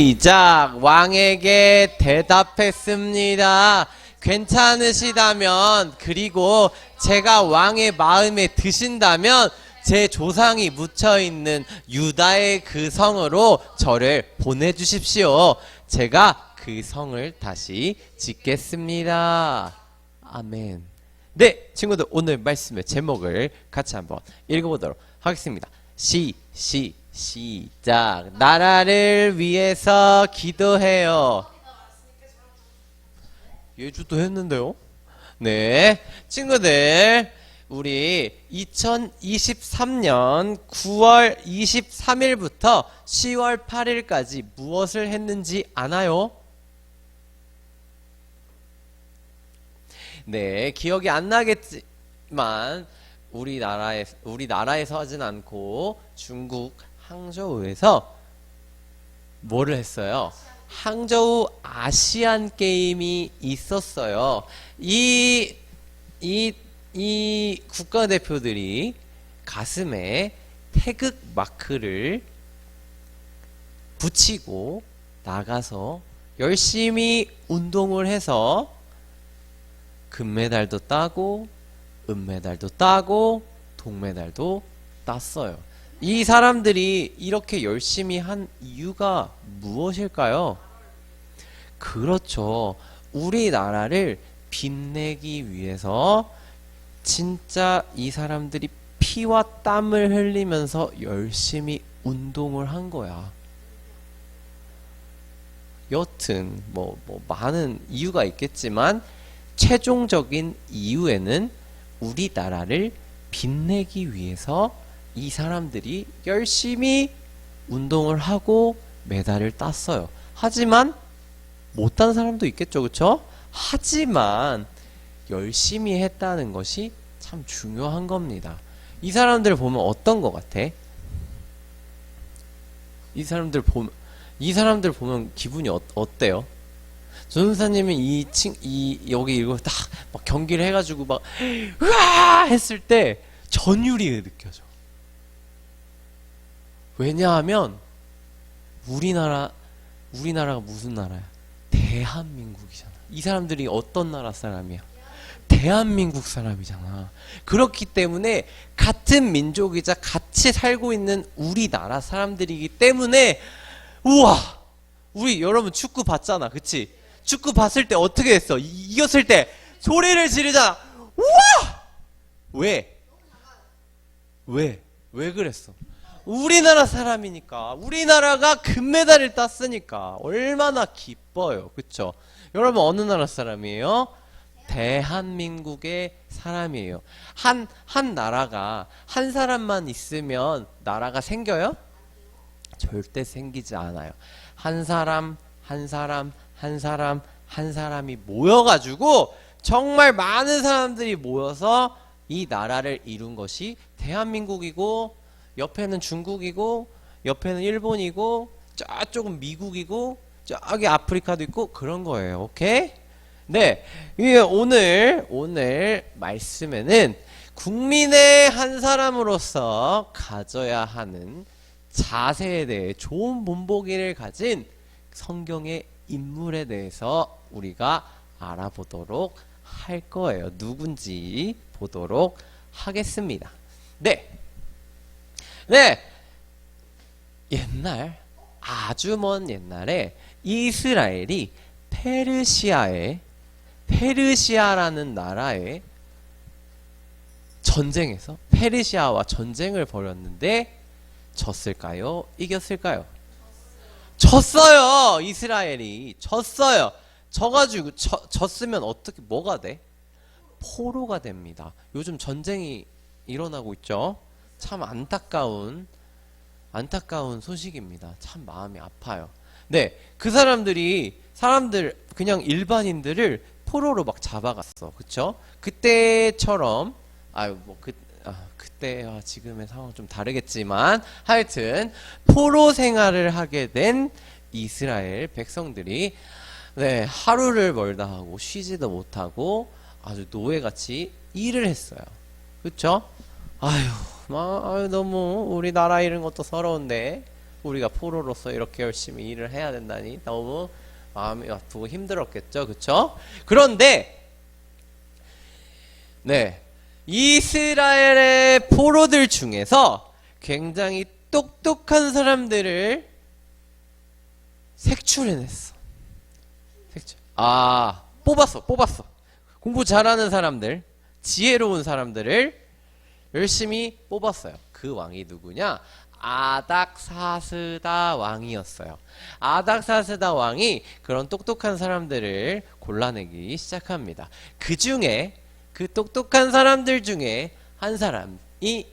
시작 왕에게 대답했습니다. 괜찮으시다면 그리고 제가 왕의 마음에 드신다면 제 조상이 묻혀 있는 유다의 그 성으로 저를 보내주십시오. 제가 그 성을 다시 짓겠습니다. 아멘. 네, 친구들 오늘 말씀의 제목을 같이 한번 읽어보도록 하겠습니다. 시, 시, 시작. 나라를 위해서 기도해요. 예주도 했는데요? 네. 친구들, 우리 2023년 9월 23일부터 10월 8일까지 무엇을 했는지 아나요? 네, 기억이 안 나겠지만 우리나라에 우리나라에서 하진 않고 중국 항저우에서 뭐를 했어요? 항저우 아시안 게임이 있었어요. 이, 이, 이 국가대표들이 가슴에 태극 마크를 붙이고 나가서 열심히 운동을 해서 금메달도 따고 은메달도 따고 동메달도 땄어요. 이 사람들이 이렇게 열심히 한 이유가 무엇일까요? 그렇죠. 우리나라를 빛내기 위해서 진짜 이 사람들이 피와 땀을 흘리면서 열심히 운동을 한 거야. 여튼 뭐, 뭐 많은 이유가 있겠지만 최종적인 이유에는 우리나라를 빛내기 위해서 이 사람들이 열심히 운동을 하고 메달을 땄어요. 하지만 못한 사람도 있겠죠, 그렇죠? 하지만 열심히 했다는 것이 참 중요한 겁니다. 이 사람들 보면 어떤 것 같아? 이 사람들 보면 이 사람들 보면 기분이 어, 어때요? 전사님은 이 친, 이, 여기 이거 딱, 막 경기를 해가지고 막, 으아! 했을 때 전율이 느껴져. 왜냐하면, 우리나라, 우리나라가 무슨 나라야? 대한민국이잖아. 이 사람들이 어떤 나라 사람이야? 대한민국 사람이잖아. 그렇기 때문에 같은 민족이자 같이 살고 있는 우리나라 사람들이기 때문에 우와 우리 여러분 축구 봤잖아 그치 축구 봤을 때 어떻게 했어 이- 이겼을 때 소리를 지르잖아 우와 왜? 왜? 왜 그랬어? 우리나라 사람이니까 우리나라가 금메달을 땄으니까 얼마나 기뻐요 그쵸? 여러분 어느 나라 사람이에요? 대한민국의 사람이에요 한, 한 나라가 한 사람만 있으면 나라가 생겨요? 절대 생기지 않아요. 한 사람, 한 사람, 한 사람, 한 사람이 모여가지고 정말 많은 사람들이 모여서 이 나라를 이룬 것이 대한민국이고 옆에는 중국이고 옆에는 일본이고 저쪽은 미국이고 저기 아프리카도 있고 그런 거예요. 오케이? 네. 이 오늘 오늘 말씀에는 국민의 한 사람으로서 가져야 하는 자세에 대해 좋은 본보기를 가진 성경의 인물에 대해서 우리가 알아보도록 할 거예요. 누군지 보도록 하겠습니다. 네. 네. 옛날, 아주 먼 옛날에 이스라엘이 페르시아에, 페르시아라는 나라에 전쟁에서 페르시아와 전쟁을 벌였는데 졌을까요? 이겼을까요? 졌어요. 이스라엘이 졌어요. 져가지고 져, 졌으면 어떻게 뭐가 돼? 포로가 됩니다. 요즘 전쟁이 일어나고 있죠. 참 안타까운 안타까운 소식입니다. 참 마음이 아파요. 네, 그 사람들이 사람들 그냥 일반인들을 포로로 막 잡아갔어. 그쵸? 그때처럼 아유 뭐그 아, 그때와 지금의 상황 좀 다르겠지만 하여튼 포로 생활을 하게 된 이스라엘 백성들이 네 하루를 멀다 하고 쉬지도 못하고 아주 노예같이 일을 했어요. 그렇죠? 아유, 마, 아유 너무 우리나라 이런 것도 서러운데 우리가 포로로서 이렇게 열심히 일을 해야 된다니 너무 마음이 아프고 힘들었겠죠. 그쵸? 그런데 네. 이스라엘의 포로들 중에서 굉장히 똑똑한 사람들을 색출해냈어. 색출. 아, 뽑았어, 뽑았어. 공부 잘하는 사람들, 지혜로운 사람들을 열심히 뽑았어요. 그 왕이 누구냐? 아닥사스다 왕이었어요. 아닥사스다 왕이 그런 똑똑한 사람들을 골라내기 시작합니다. 그 중에 그 똑똑한 사람들 중에 한 사람이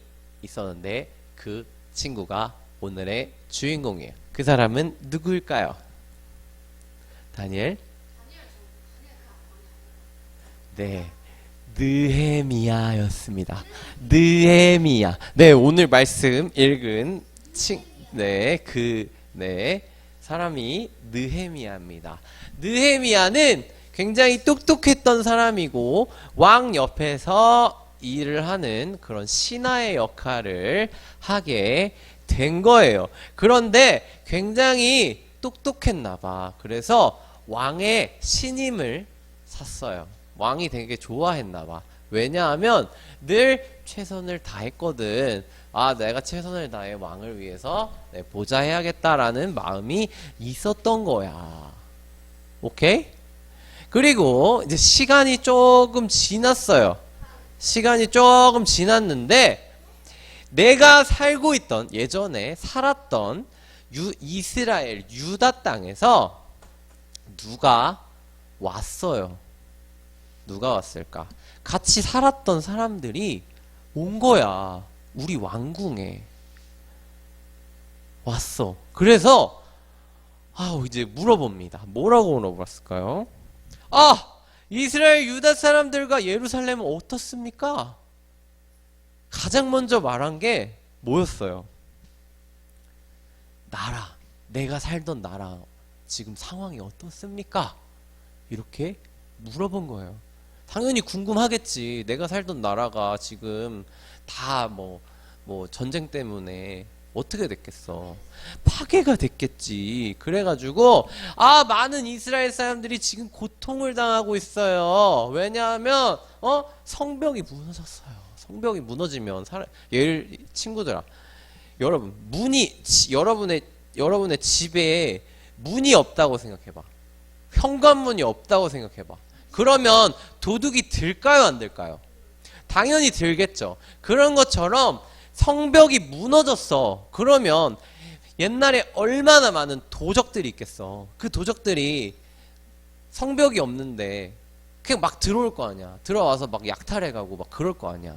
있었는데 그 친구가 오늘의 주인공이에요. 그 사람은 누구일까요? 다니엘? 네. 느헤미야였습니다. 느헤미야. 네, 오늘 말씀 읽은 친, 네, 그, 네, 사람이 느헤미야입니다. 느헤미야는 굉장히 똑똑했던 사람이고, 왕 옆에서 일을 하는 그런 신하의 역할을 하게 된 거예요. 그런데 굉장히 똑똑했나 봐. 그래서 왕의 신임을 샀어요. 왕이 되게 좋아했나 봐. 왜냐하면 늘 최선을 다했거든. 아, 내가 최선을 다해 왕을 위해서 네, 보좌해야겠다라는 마음이 있었던 거야. 오케이? 그리고 이제 시간이 조금 지났어요. 시간이 조금 지났는데 내가 살고 있던 예전에 살았던 유, 이스라엘 유다 땅에서 누가 왔어요. 누가 왔을까? 같이 살았던 사람들이 온 거야. 우리 왕궁에. 왔어. 그래서, 아, 이제 물어봅니다. 뭐라고 물어봤을까요? 아! 이스라엘 유다 사람들과 예루살렘은 어떻습니까? 가장 먼저 말한 게 뭐였어요? 나라. 내가 살던 나라. 지금 상황이 어떻습니까? 이렇게 물어본 거예요. 당연히 궁금하겠지. 내가 살던 나라가 지금 다 뭐, 뭐, 전쟁 때문에 어떻게 됐겠어. 파괴가 됐겠지. 그래가지고, 아, 많은 이스라엘 사람들이 지금 고통을 당하고 있어요. 왜냐하면, 어? 성벽이 무너졌어요. 성벽이 무너지면, 사람, 예를, 친구들아. 여러분, 문이, 지- 여러분의, 여러분의 집에 문이 없다고 생각해봐. 현관문이 없다고 생각해봐. 그러면 도둑이 들까요, 안 들까요? 당연히 들겠죠. 그런 것처럼 성벽이 무너졌어. 그러면 옛날에 얼마나 많은 도적들이 있겠어. 그 도적들이 성벽이 없는데 그냥 막 들어올 거 아니야. 들어와서 막 약탈해가고 막 그럴 거 아니야.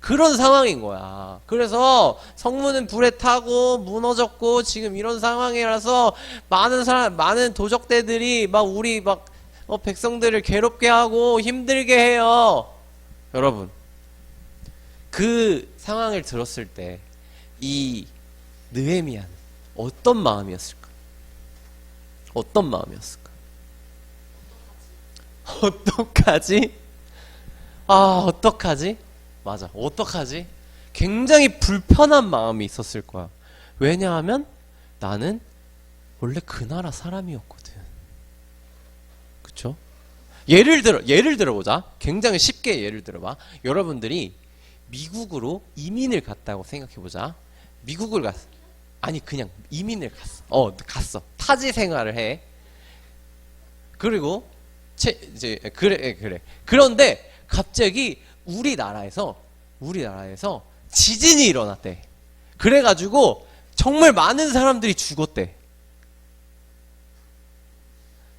그런 상황인 거야. 그래서 성문은 불에 타고 무너졌고 지금 이런 상황이라서 많은 사람, 많은 도적대들이 막 우리 막 어, 백성들을 괴롭게 하고 힘들게 해요. 여러분, 그 상황을 들었을 때 이 느헤미야는 어떤 마음이었을까? 어떤 마음이었을까? 어떡하지? 아, 어떡하지? 맞아. 어떡하지? 굉장히 불편한 마음이 있었을 거야. 왜냐하면 나는 원래 그 나라 사람이었거든. 그쵸? 예를 들어, 예를 들어보자. 굉장히 쉽게 예를 들어봐. 여러분들이 미국으로 이민을 갔다고 생각해보자. 미국을 갔어. 아니, 그냥 이민을 갔어. 어, 갔어. 타지 생활을 해. 그리고, 채, 이제, 그래, 그래. 그런데 갑자기 우리나라에서, 우리나라에서 지진이 일어났대. 그래가지고 정말 많은 사람들이 죽었대.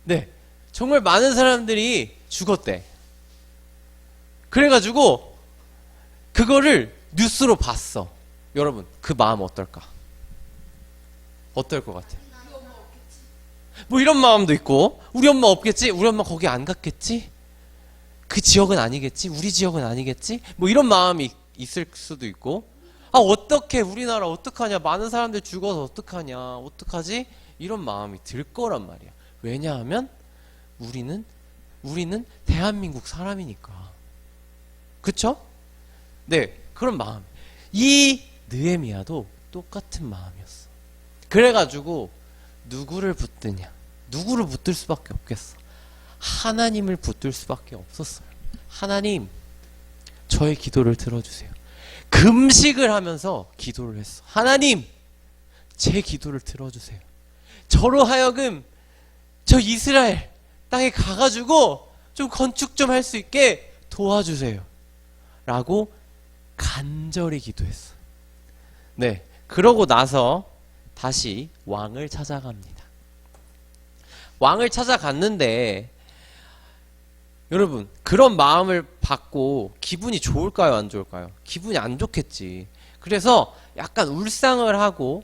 네. 정말 많은 사람들이 죽었대. 그래가지고 그거를 뉴스로 봤어. 여러분, 그 마음 어떨까? 어떨 것 같아? 뭐 이런 마음도 있고, 우리 엄마 없겠지? 우리 엄마 거기 안 갔겠지? 그 지역은 아니겠지? 우리 지역은 아니겠지? 뭐 이런 마음이 있을 수도 있고, 아, 어떻게 우리나라 어떡하냐? 많은 사람들 죽어서 어떡하냐? 어떡하지? 이런 마음이 들 거란 말이야. 왜냐하면 우리는 우리는 대한민국 사람이니까. 그쵸? 네, 그런 마음. 이 느헤미야도 똑같은 마음이었어. 그래가지고 누구를 붙드냐? 누구를 붙들 수밖에 없겠어. 하나님을 붙들 수밖에 없었어요. 하나님, 저의 기도를 들어주세요. 금식을 하면서 기도를 했어. 하나님, 제 기도를 들어주세요. 저로 하여금 저 이스라엘 땅에 가가지고 좀 건축 좀 할 수 있게 도와주세요. 라고 간절히 기도했어. 네. 그러고 나서 다시 왕을 찾아갑니다. 왕을 찾아갔는데 여러분 그런 마음을 받고 기분이 좋을까요 안 좋을까요? 기분이 안 좋겠지. 그래서 약간 울상을 하고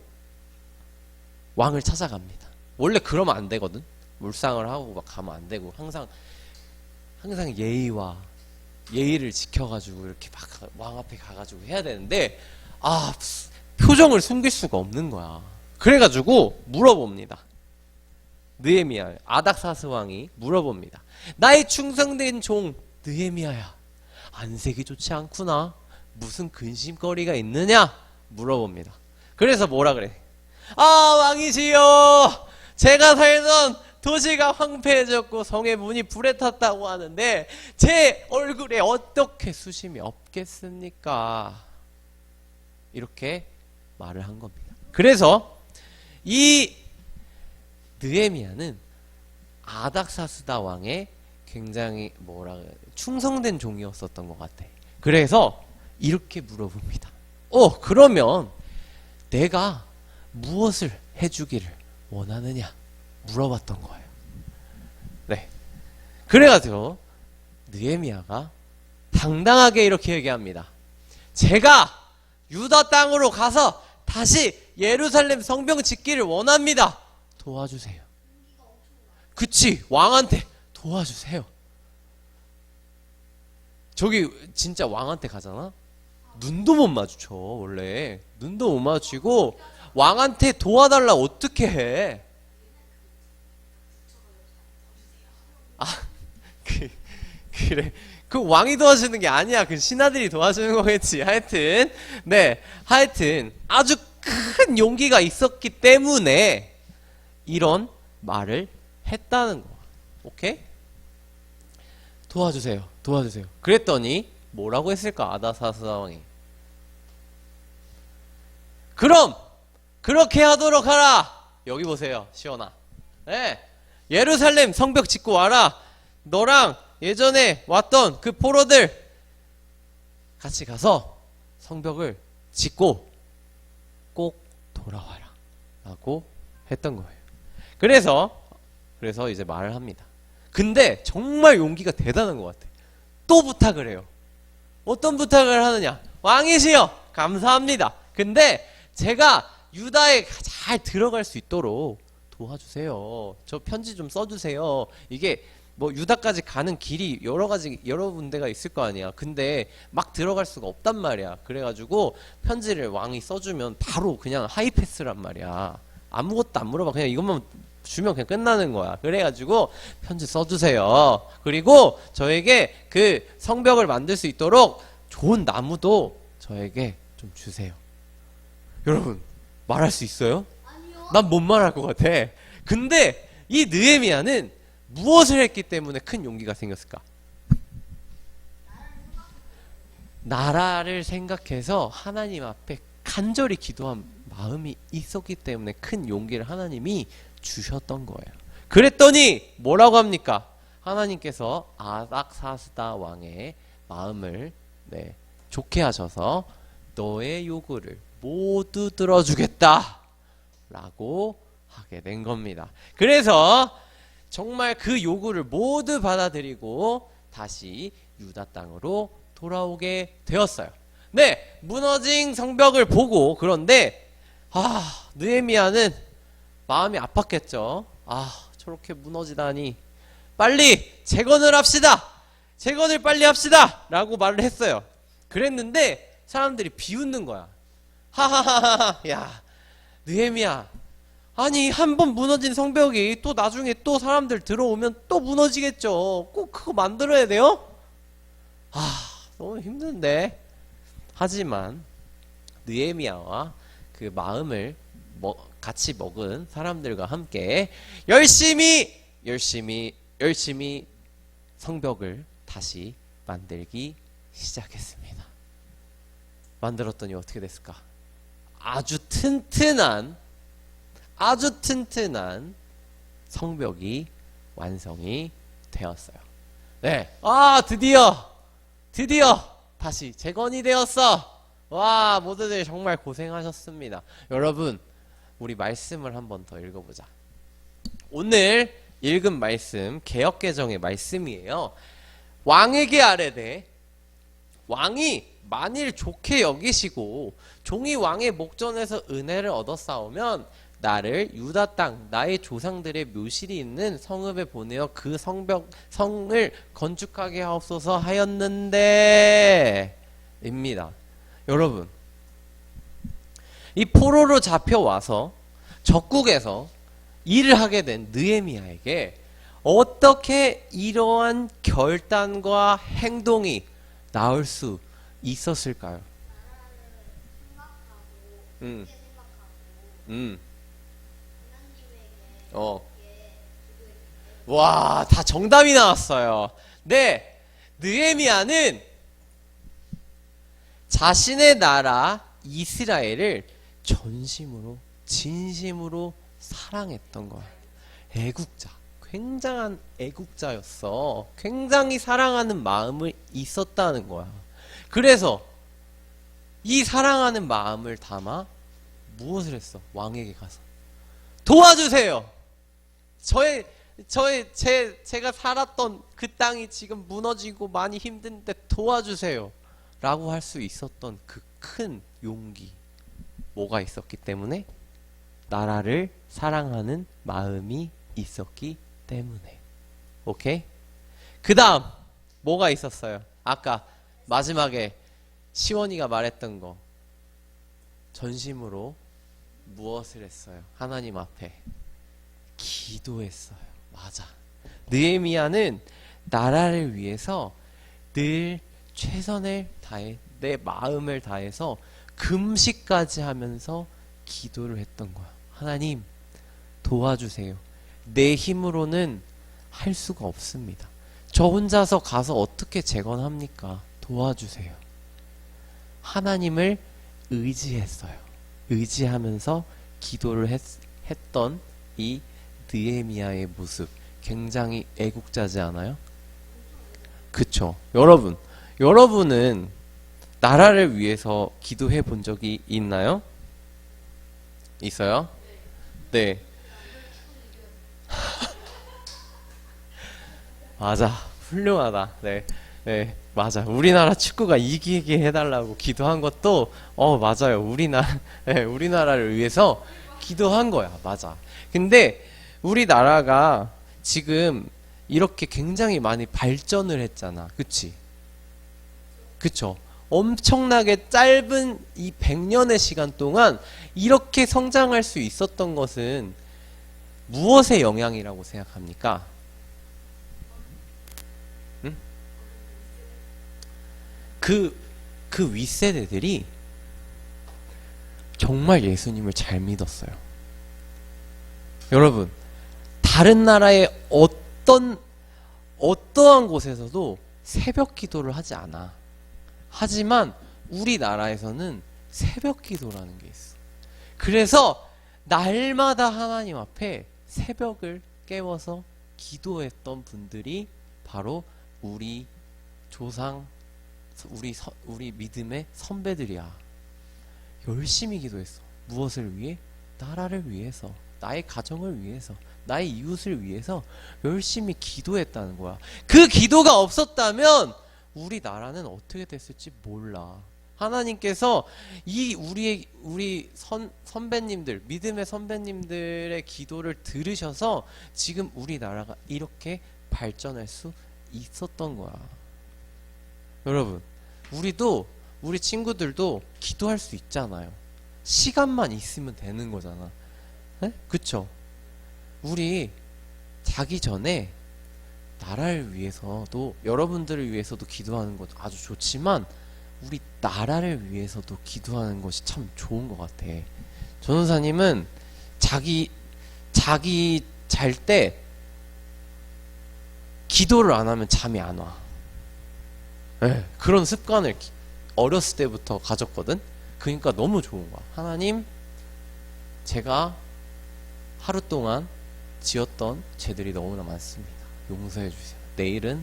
왕을 찾아갑니다. 원래 그러면 안 되거든. 울상을 하고 막 가면 안 되고 항상 항상 예의와 예의를 지켜가지고 이렇게 막 왕 앞에 가가지고 해야 되는데 아 표정을 숨길 수가 없는 거야. 그래가지고 물어봅니다. 느헤미야 아닥사스 왕이 물어봅니다. 나의 충성된 종 느헤미야야 안색이 좋지 않구나. 무슨 근심거리가 있느냐? 물어봅니다. 그래서 뭐라 그래? 아 왕이시여 제가 살던 도시가 황폐해졌고 성의 문이 불에 탔다고 하는데 제 얼굴에 어떻게 수심이 없겠습니까? 이렇게 말을 한 겁니다. 그래서 이 느헤미야는 아닥사스다 왕의 굉장히 뭐라 충성된 종이었었던 것 같아. 그래서 이렇게 물어봅니다. 어 그러면 내가 무엇을 해주기를 원하느냐 물어봤던 거예요. 네. 그래가지고 느헤미야가 당당하게 이렇게 얘기합니다. 제가 유다 땅으로 가서 다시 예루살렘 성병 짓기를 원합니다. 도와주세요. 그치 왕한테 도와주세요. 저기 진짜 왕한테 가잖아. 눈도 못 마주쳐 원래 눈도 못 마주치고 왕한테 도와달라 어떻게 해? 아, 그, 그래. 그 왕이 도와주는 게 아니야. 그 신하들이 도와주는 거겠지. 하여튼, 네. 하여튼, 아주 큰 용기가 있었기 때문에 이런 말을 했다는 거야. 오케이? 도와주세요. 도와주세요. 그랬더니 뭐라고 했을까? 아다사스 왕이. 그럼 그렇게 하도록 하라. 여기 보세요. 시원아. 네. 예루살렘 성벽 짓고 와라. 너랑 예전에 왔던 그 포로들 같이 가서 성벽을 짓고 꼭 돌아와라. 라고 했던 거예요. 그래서 그래서 이제 말을 합니다. 근데 정말 용기가 대단한 것 같아. 또 부탁을 해요. 어떤 부탁을 하느냐? 왕이시여 감사합니다. 근데 제가 유다에 잘 들어갈 수 있도록 도와주세요. 저 편지 좀 써주세요. 이게 뭐 유다까지 가는 길이 여러 가지 여러 군데가 있을 거 아니야. 근데 막 들어갈 수가 없단 말이야. 그래가지고 편지를 왕이 써주면 바로 그냥 하이패스란 말이야. 아무것도 안 물어봐. 그냥 이것만 주면 그냥 끝나는 거야. 그래가지고 편지 써주세요. 그리고 저에게 그 성벽을 만들 수 있도록 좋은 나무도 저에게 좀 주세요. 여러분 말할 수 있어요? 난 못 말할 것 같아. 근데 이 느헤미야는 무엇을 했기 때문에 큰 용기가 생겼을까? 나라를 생각해서 하나님 앞에 간절히 기도한 마음이 있었기 때문에 큰 용기를 하나님이 주셨던 거예요. 그랬더니 뭐라고 합니까? 하나님께서 아닥사스다 왕의 마음을 네, 좋게 하셔서 너의 요구를 모두 들어주겠다. 라고 하게 된 겁니다. 그래서 정말 그 요구를 모두 받아들이고 다시 유다 땅으로 돌아오게 되었어요. 네, 무너진 성벽을 보고 그런데 아, 느헤미야는 마음이 아팠겠죠. 아, 저렇게 무너지다니. 빨리 재건을 합시다. 재건을 빨리 합시다. 라고 말을 했어요. 그랬는데 사람들이 비웃는 거야. 하하하하. 야, 느헤미야. 아니, 한 번 무너진 성벽이 또 나중에 또 사람들 들어오면 또 무너지겠죠. 꼭 그거 만들어야 돼요? 아, 너무 힘든데. 하지만 느헤미야와 그 마음을 뭐 같이 먹은 사람들과 함께 열심히 열심히 열심히 성벽을 다시 만들기 시작했습니다. 만들었더니 어떻게 됐을까? 아주 튼튼한 아주 튼튼한 성벽이 완성이 되었어요. 네. 아, 드디어 드디어 다시 재건이 되었어. 와, 모두들 정말 고생하셨습니다. 여러분, 우리 말씀을 한번 더 읽어보자. 오늘 읽은 말씀, 개혁개정의 말씀이에요. 왕에게 아뢰되, 왕이 만일 좋게 여기시고, 종이 왕의 목전에서 은혜를 얻어 싸우면, 나를 유다 땅, 나의 조상들의 묘실이 있는 성읍에 보내어 그 성벽, 성을 건축하게 하옵소서 하였는데, 입니다. 여러분, 이 포로로 잡혀와서 적국에서 일을 하게 된 느헤미야에게 어떻게 이러한 결단과 행동이 나올 수 있었을까요? 음, 음, 어, 와, 다 정답이 나왔어요. 네, 느헤미야는 자신의 나라 이스라엘을 전심으로 진심으로 사랑했던 거야. 애국자. 굉장한 애국자였어. 굉장히 사랑하는 마음을 있었다는 거야. 그래서 이 사랑하는 마음을 담아 무엇을 했어? 왕에게 가서 도와주세요. 저의 저의 제 제가 살았던 그 땅이 지금 무너지고 많이 힘든데 도와주세요. 라고 할 수 있었던 그 큰 용기 뭐가 있었기 때문에 나라를 사랑하는 마음이 있었기 때문에 오케이 그 다음 뭐가 있었어요 아까 마지막에 시원이가 말했던 거 전심으로 무엇을 했어요 하나님 앞에 기도했어요 맞아 느헤미야는 나라를 위해서 늘 최선을 다해 내 마음을 다해서 금식까지 하면서 기도를 했던 거야. 하나님 도와주세요. 내 힘으로는 할 수가 없습니다. 저 혼자서 가서 어떻게 재건합니까? 도와주세요. 하나님을 의지했어요. 의지하면서 기도를 했, 했던 이 느헤미야의 모습 굉장히 애국자지 않아요? 그쵸. 여러분, 여러분은 나라를 위해서 기도해 본 적이 있나요? 있어요? 네. 맞아. 훌륭하다. 네. 네. 맞아. 우리나라 축구가 이기게 해달라고 기도한 것도, 어, 맞아요. 우리나라, 네, 우리나라를 위해서 기도한 거야. 맞아. 근데 우리나라가 지금 이렇게 굉장히 많이 발전을 했잖아. 그치? 그쵸? 엄청나게 짧은 이 100년의 시간 동안 이렇게 성장할 수 있었던 것은 무엇의 영향이라고 생각합니까? 그, 그 윗세대들이 정말 예수님을 잘 믿었어요. 여러분, 다른 나라의 어떤, 어떠한 곳에서도 새벽 기도를 하지 않아. 하지만 우리나라에서는 새벽 기도라는 게 있어. 그래서 날마다 하나님 앞에 새벽을 깨워서 기도했던 분들이 바로 우리 조상, 우리, 서, 우리 믿음의 선배들이야. 열심히 기도했어. 무엇을 위해? 나라를 위해서. 나의 가정을 위해서. 나의 이웃을 위해서 열심히 기도했다는 거야. 그 기도가 없었다면 우리 나라는 어떻게 됐을지 몰라. 하나님께서 이 우리의 우리 선 선배님들 믿음의 선배님들의 기도를 들으셔서 지금 우리 나라가 이렇게 발전할 수 있었던 거야. 여러분, 우리도 우리 친구들도 기도할 수 있잖아요. 시간만 있으면 되는 거잖아. 네? 그쵸? 우리 자기 전에 나라를 위해서도 여러분들을 위해서도 기도하는 것 아주 좋지만 우리 나라를 위해서도 기도하는 것이 참 좋은 것 같아. 전도사님은 자기 자기 잘 때 기도를 안 하면 잠이 안 와. 예, 그런 습관을 기- 어렸을 때부터 가졌거든. 그러니까 너무 좋은 거야. 하나님, 제가 하루 동안 지었던 죄들이 너무나 많습니다. 용서해 주세요. 내일은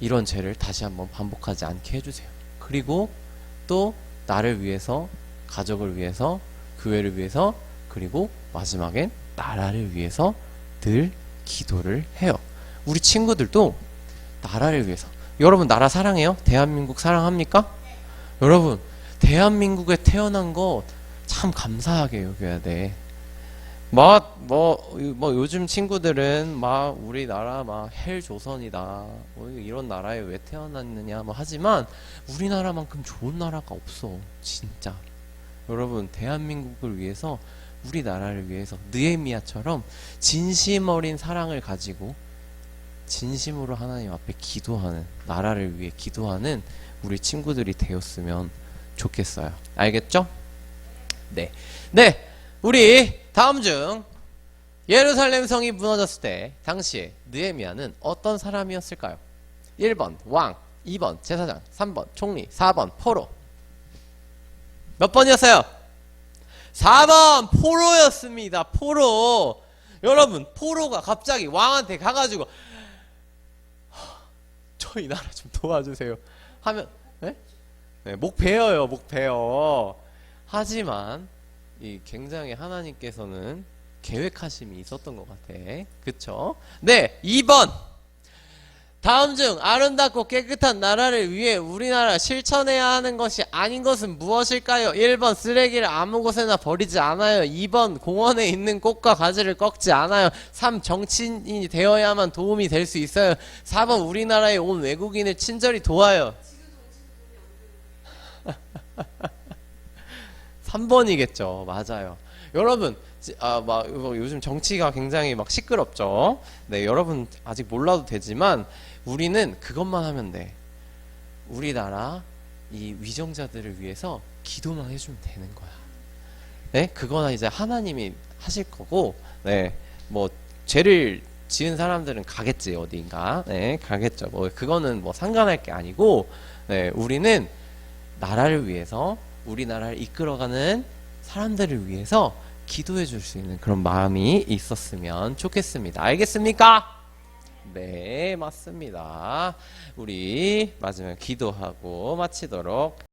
이런 죄를 다시 한번 반복하지 않게 해주세요. 그리고 또 나를 위해서, 가족을 위해서, 교회를 위해서, 그리고 마지막엔 나라를 위해서 늘 기도를 해요. 우리 친구들도 나라를 위해서. 여러분 나라 사랑해요? 대한민국 사랑합니까? 여러분 대한민국에 태어난 거 참 감사하게 여겨야 돼. 막, 뭐, 뭐, 요즘 친구들은 막, 우리나라 막, 헬 조선이다. 뭐, 이런 나라에 왜 태어났느냐, 뭐, 하지만, 우리나라만큼 좋은 나라가 없어. 진짜. 여러분, 대한민국을 위해서, 우리나라를 위해서, 느에미아처럼, 진심 어린 사랑을 가지고, 진심으로 하나님 앞에 기도하는, 나라를 위해 기도하는 우리 친구들이 되었으면 좋겠어요. 알겠죠? 네. 네. 우리 다음 중 예루살렘 성이 무너졌을 때 당시에 느헤미야는 어떤 사람이었을까요? 1번 왕, 2번 제사장, 3번 총리, 4번 포로. 몇 번이었어요? 4번 포로였습니다. 포로. 여러분, 포로가 갑자기 왕한테 가가지고 "하, 저희 나라 좀 도와주세요. 하면 네? 네, 목 베어요, 목 베어. 하지만 이 굉장히 하나님께서는 계획하심이 있었던 것 같아. 그쵸? 네, 2번. 다음 중 아름답고 깨끗한 나라를 위해 우리나라 실천해야 하는 것이 아닌 것은 무엇일까요? 1번 쓰레기를 아무 곳에나 버리지 않아요. 2번 공원에 있는 꽃과 가지를 꺾지 않아요. 3 정치인이 되어야만 도움이 될 수 있어요. 4번 우리나라에 온 외국인을 친절히 도와요. 3번이겠죠. 맞아요. 여러분, 지- 아, 막, 이거 요즘 정치가 굉장히 막 시끄럽죠. 네, 여러분 아직 몰라도 되지만, 우리는 그것만 하면 돼. 우리나라 이 위정자들을 위해서 기도만 해주면 되는 거야. 네, 그거나 이제 하나님이 하실 거고, 네, 뭐, 죄를 지은 사람들은 가겠지, 어딘가. 네, 가겠죠. 뭐, 그거는 뭐 상관할 게 아니고, 네, 우리는 나라를 위해서 우리나라를 이끌어가는 사람들을 위해서 기도해 줄 수 있는 그런 마음이 있었으면 좋겠습니다. 알겠습니까? 네, 맞습니다. 우리 마지막 기도하고 마치도록